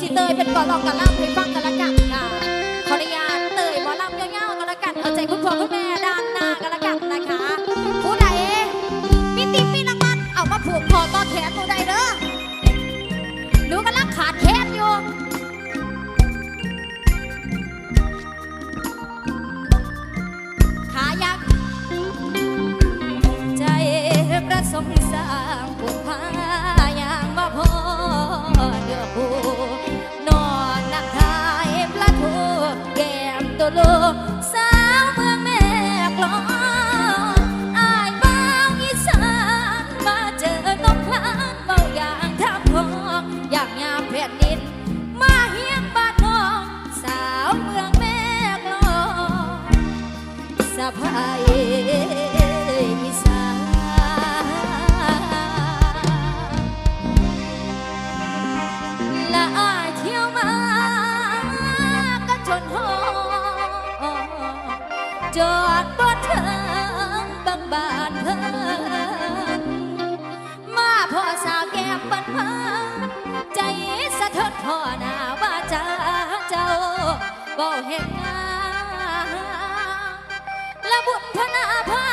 สิเตยเป็นก่อนลองกันล่ำให้ฟังกันละกันค่ะขออนุญาตเตยหมอลำเงี้ยวๆกันละกันเอาใจคุณพ่อคุณแม่ด้านหน้ากันละกันนะคะผู้ใดมีติ๊บมีรางวัลเอามาผูกคอต่อแขนตัวใดเด้อหนูกำลังขาดแขนอยู่ขายักใจประสงค์สร้า บ่เห็นงามและบุญพนาพา